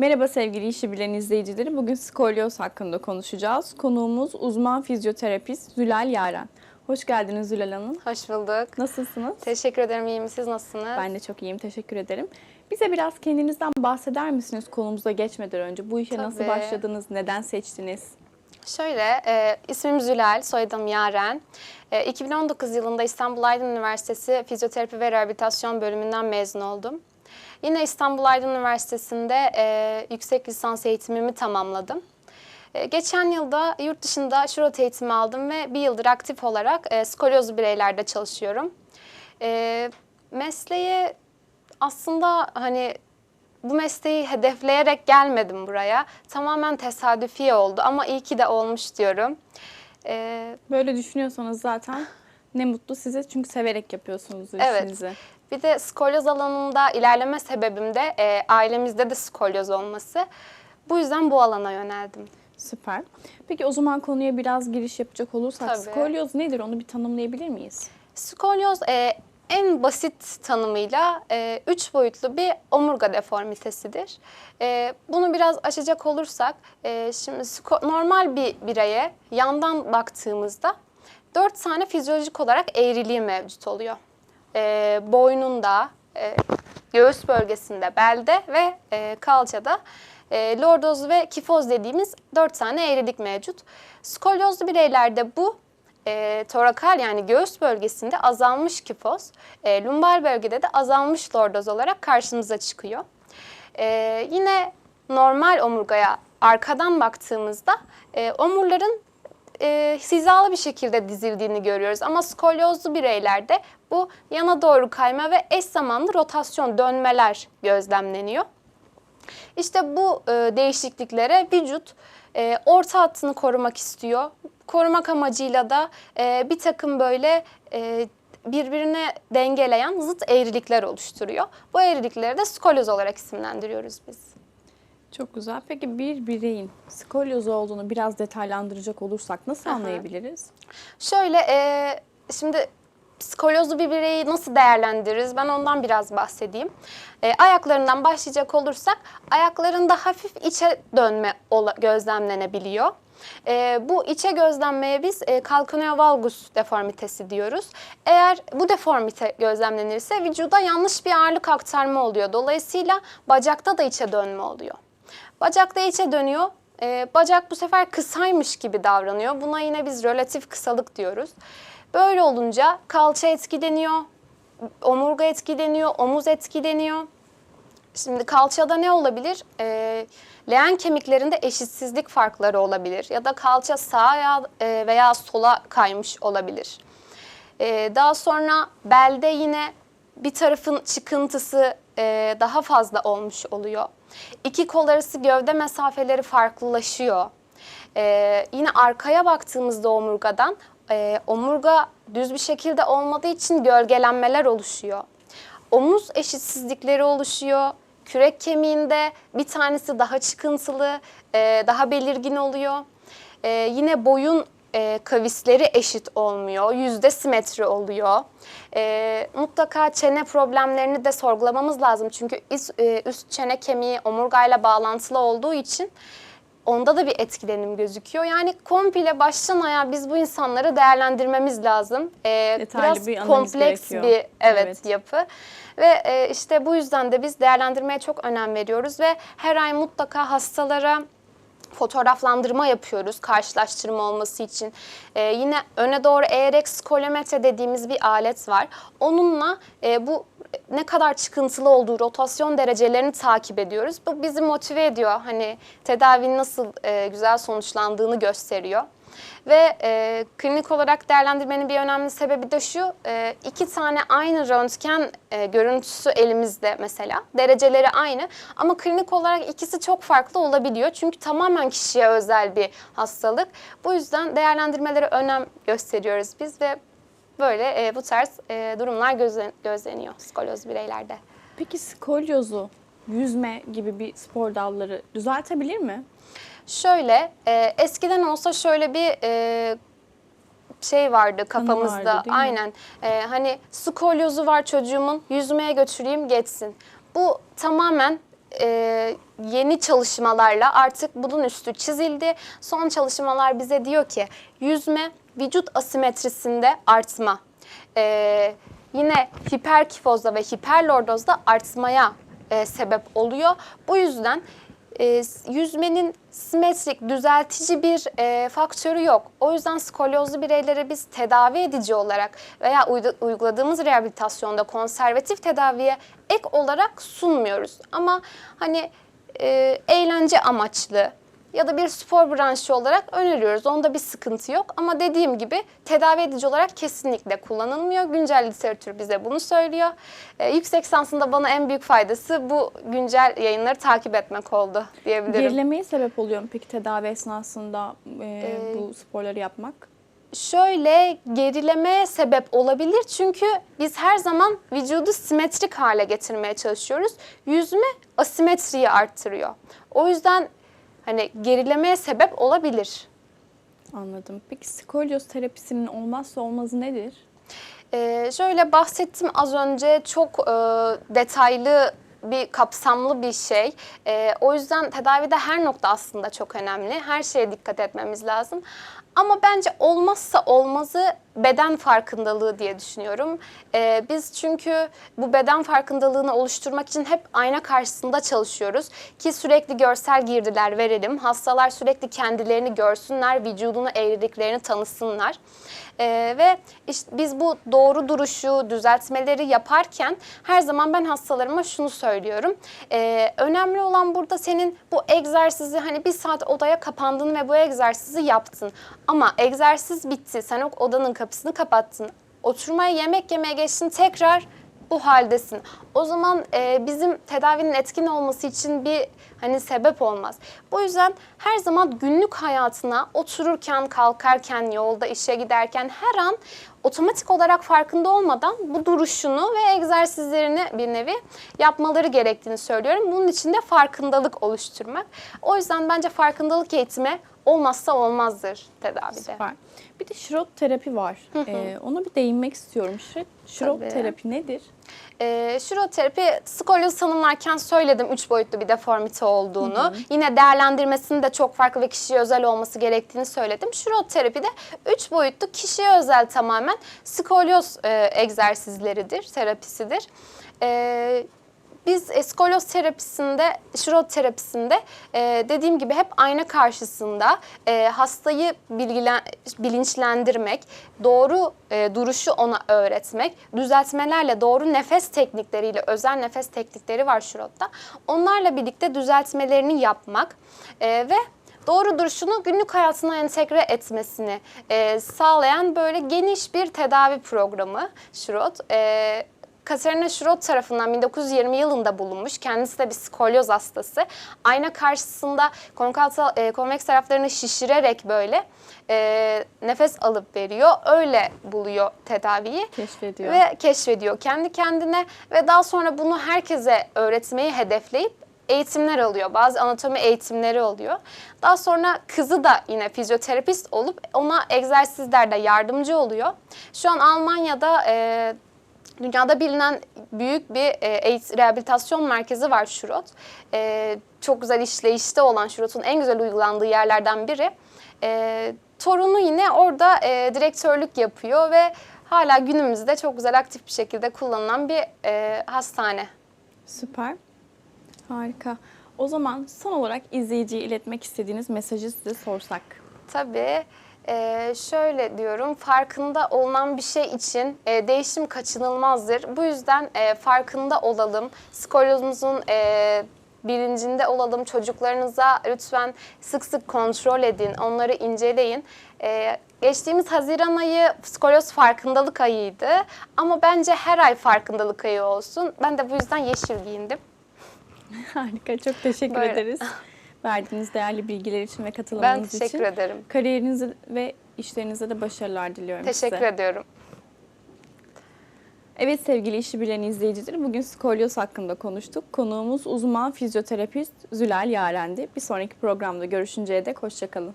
Merhaba sevgili işi bilen izleyicileri. Bugün skolyoz hakkında konuşacağız. Konuğumuz uzman fizyoterapist Zülal Yaren. Hoş geldiniz Zülal Hanım. Hoş bulduk. Nasılsınız? Teşekkür ederim. İyiyim. Siz nasılsınız? Ben de çok iyiyim. Teşekkür ederim. Bize biraz kendinizden bahseder misiniz konumuza geçmeden önce? Bu işe nasıl Tabii. başladınız? Neden seçtiniz? Şöyle, e, ismim Zülal, soyadım Yaren. E, 2019 yılında İstanbul Aydın Üniversitesi Fizyoterapi ve Rehabilitasyon bölümünden mezun oldum. Yine İstanbul Aydın Üniversitesi'nde e, yüksek lisans eğitimimi tamamladım. E, geçen yılda yurt dışında şurot eğitimi aldım ve bir yıldır aktif olarak e, skolyozlu bireylerde çalışıyorum. E, mesleğe aslında hani bu mesleği hedefleyerek gelmedim buraya. Tamamen tesadüfi oldu ama iyi ki de olmuş diyorum. Ee, Böyle düşünüyorsanız zaten ne mutlu size çünkü severek yapıyorsunuz Evet. işinizi. bir de skolyoz alanında ilerleme sebebim de e, ailemizde de skolyoz olması. Bu yüzden bu alana yöneldim. Süper. Peki o zaman konuya biraz giriş yapacak olursak Tabii. skolyoz nedir onu bir tanımlayabilir miyiz? Skolyoz e, en basit tanımıyla e, üç boyutlu bir omurga deformitesidir. E, bunu biraz açacak olursak, e, şimdi normal bir bireye yandan baktığımızda dört tane fizyolojik olarak eğriliği mevcut oluyor. E, boynunda, e, göğüs bölgesinde, belde ve e, kalçada e, lordoz ve kifoz dediğimiz dört tane eğrilik mevcut. Skolyozlu bireylerde bu e, torakal yani göğüs bölgesinde azalmış kifoz, e, lumbar bölgede de azalmış lordoz olarak karşımıza çıkıyor. E, yine normal omurgaya arkadan baktığımızda e, omurların e, hizalı bir şekilde dizildiğini görüyoruz. Ama skolyozlu bireylerde bu yana doğru kayma ve eş zamanlı rotasyon dönmeler gözlemleniyor. İşte bu e, değişikliklere vücut e, orta hattını korumak istiyor. Korumak amacıyla da e, bir takım böyle e, birbirine dengeleyen zıt eğrilikler oluşturuyor. Bu eğrilikleri de skolyoz olarak isimlendiriyoruz biz. Çok güzel. Peki bir bireyin skolyoz olduğunu biraz detaylandıracak olursak nasıl Aha. anlayabiliriz? Şöyle e, şimdi skolyozlu bir bireyi nasıl değerlendiririz? Ben ondan biraz bahsedeyim. E, ayaklarından başlayacak olursak ayaklarında hafif içe dönme gözlemlenebiliyor. E, bu içe gözlenmeye biz e, kalkıneo valgus deformitesi diyoruz. Eğer bu deformite gözlemlenirse vücuda yanlış bir ağırlık aktarma oluyor. Dolayısıyla bacakta da içe dönme oluyor. Bacakta içe dönüyor. Ee, bacak bu sefer kısaymış gibi davranıyor. Buna yine biz relatif kısalık diyoruz. Böyle olunca kalça etkileniyor, omurga etkileniyor, omuz etkileniyor. Şimdi kalçada ne olabilir? Ee, leğen kemiklerinde eşitsizlik farkları olabilir ya da kalça sağa e, veya sola kaymış olabilir. Ee, daha sonra belde yine bir tarafın çıkıntısı e, daha fazla olmuş oluyor. İki kol arası gövde mesafeleri farklılaşıyor. Ee, yine arkaya baktığımızda omurgadan e, omurga düz bir şekilde olmadığı için gölgelenmeler oluşuyor. Omuz eşitsizlikleri oluşuyor. Kürek kemiğinde bir tanesi daha çıkıntılı, e, daha belirgin oluyor. E, yine boyun e, kavisleri eşit olmuyor, yüzde simetri oluyor. E, mutlaka çene problemlerini de sorgulamamız lazım. Çünkü üst, e, üst çene kemiği omurgayla bağlantılı olduğu için onda da bir etkilenim gözüküyor. Yani komple baştan ayağa biz bu insanları değerlendirmemiz lazım. E, Detaylı biraz bir kompleks gerekiyor. bir evet, Evet. yapı. Ve e, işte bu yüzden de biz değerlendirmeye çok önem veriyoruz ve her ay mutlaka hastalara fotoğraflandırma yapıyoruz karşılaştırma olması için. Ee, yine öne doğru eğerek skolometre dediğimiz bir alet var. Onunla e, bu ne kadar çıkıntılı olduğu rotasyon derecelerini takip ediyoruz. Bu bizi motive ediyor. Hani tedavinin nasıl e, güzel sonuçlandığını gösteriyor. Ve e, klinik olarak değerlendirmenin bir önemli sebebi de şu, e, iki tane aynı röntgen e, görüntüsü elimizde mesela, dereceleri aynı ama klinik olarak ikisi çok farklı olabiliyor. Çünkü tamamen kişiye özel bir hastalık. Bu yüzden değerlendirmelere önem gösteriyoruz biz ve böyle e, bu tarz e, durumlar gözlen- gözleniyor skolyoz bireylerde. Peki skolyozu yüzme gibi bir spor dalları düzeltebilir mi? Şöyle, e, eskiden olsa şöyle bir e, şey vardı kafamızda. vardı? Aynen. E, hani skolyozu var çocuğumun, yüzmeye götüreyim geçsin. Bu tamamen e, yeni çalışmalarla artık bunun üstü çizildi. Son çalışmalar bize diyor ki yüzme vücut asimetrisinde artma. E, yine hiperkifozda ve hiperlordozda artmaya e, sebep oluyor. Bu yüzden e, yüzmenin simetrik, düzeltici bir e, faktörü yok. O yüzden skolyozlu bireylere biz tedavi edici olarak veya uyguladığımız rehabilitasyonda konservatif tedaviye ek olarak sunmuyoruz. Ama hani e, eğlence amaçlı ya da bir spor branşı olarak öneriyoruz. Onda bir sıkıntı yok. Ama dediğim gibi tedavi edici olarak kesinlikle kullanılmıyor. Güncel literatür bize bunu söylüyor. Ee, yüksek lisansında bana en büyük faydası bu güncel yayınları takip etmek oldu diyebilirim. Gerilemeye sebep oluyor mu peki tedavi esnasında e, Ee, bu sporları yapmak? Şöyle gerileme sebep olabilir çünkü biz her zaman vücudu simetrik hale getirmeye çalışıyoruz. Yüzme asimetriyi arttırıyor. O yüzden hani gerilemeye sebep olabilir. Anladım. Peki skolyoz terapisinin olmazsa olmazı nedir? Ee, şöyle bahsettim az önce çok e, detaylı bir kapsamlı bir şey. Ee, o yüzden tedavide her nokta aslında çok önemli. Her şeye dikkat etmemiz lazım. Ama bence olmazsa olmazı beden farkındalığı diye düşünüyorum. Ee, biz çünkü bu beden farkındalığını oluşturmak için hep ayna karşısında çalışıyoruz. Ki sürekli görsel girdiler verelim. Hastalar sürekli kendilerini görsünler, vücudunu eğriliklerini tanısınlar. Ee, ve işte biz bu doğru duruşu, düzeltmeleri yaparken her zaman ben hastalarıma şunu söylüyorum. Ee, önemli olan burada senin bu egzersizi hani bir saat odaya kapandın ve bu egzersizi yaptın. Ama egzersiz bitti, sen o odanın kapısını kapattın. Oturmaya yemek yemeye geçtin tekrar bu haldesin. O zaman e, bizim tedavinin etkin olması için bir hani sebep olmaz. Bu yüzden her zaman günlük hayatına otururken, kalkarken, yolda işe giderken her an otomatik olarak farkında olmadan bu duruşunu ve egzersizlerini bir nevi yapmaları gerektiğini söylüyorum. Bunun için de farkındalık oluşturmak. O yüzden bence farkındalık eğitimi olmazsa olmazdır tedavide. Süper. Bir de şirot terapi var. Ee, ona bir değinmek istiyorum. Şirot, Tabii. terapi nedir? E, şiroterapi skolyoz tanımlarken söyledim 3 boyutlu bir deformite olduğunu. Yine değerlendirmesinin de çok farklı ve kişiye özel olması gerektiğini söyledim. Şiroterapi de 3 boyutlu kişiye özel tamamen skolyoz e, egzersizleridir, terapisidir. E, biz skolyoz terapisinde, şirot terapisinde e, dediğim gibi hep ayna karşısında e, hastayı bilgilen, bilinçlendirmek, doğru e, duruşu ona öğretmek, düzeltmelerle doğru nefes teknikleriyle, özel nefes teknikleri var şirotta. Onlarla birlikte düzeltmelerini yapmak e, ve doğru duruşunu günlük hayatına entegre etmesini e, sağlayan böyle geniş bir tedavi programı şirot. E, Katerina Schrodt tarafından 1920 yılında bulunmuş. Kendisi de bir skolyoz hastası. Ayna karşısında konkatal, e, konveks taraflarını şişirerek böyle e, nefes alıp veriyor. Öyle buluyor tedaviyi. Keşfediyor. Ve keşfediyor kendi kendine ve daha sonra bunu herkese öğretmeyi hedefleyip eğitimler alıyor. Bazı anatomi eğitimleri oluyor. Daha sonra kızı da yine fizyoterapist olup ona egzersizlerde yardımcı oluyor. Şu an Almanya'da e, dünyada bilinen büyük bir e, AIDS rehabilitasyon merkezi var Şurot. E, çok güzel işleyişte olan Şurot'un en güzel uygulandığı yerlerden biri. E, torunu yine orada e, direktörlük yapıyor ve hala günümüzde çok güzel aktif bir şekilde kullanılan bir e, hastane. Süper. Harika. O zaman son olarak izleyiciye iletmek istediğiniz mesajı size sorsak. Tabii. Ee, şöyle diyorum, farkında olunan bir şey için e, değişim kaçınılmazdır. Bu yüzden e, farkında olalım, skolyozumuzun e, bilincinde olalım. Çocuklarınıza lütfen sık sık kontrol edin, onları inceleyin. E, geçtiğimiz Haziran ayı skolyoz farkındalık ayıydı ama bence her ay farkındalık ayı olsun. Ben de bu yüzden yeşil giyindim. Harika. Çok teşekkür Böyle. ederiz. Verdiğiniz değerli bilgiler için ve Ben katılımınız için. teşekkür ederim. Kariyerinize ve işlerinize de başarılar diliyorum Teşekkür size. ediyorum. Evet sevgili işi bilen izleyicileri bugün skolyoz hakkında konuştuk. Konuğumuz uzman fizyoterapist Zülal Yaren'di. Bir sonraki programda görüşünceye dek hoşçakalın.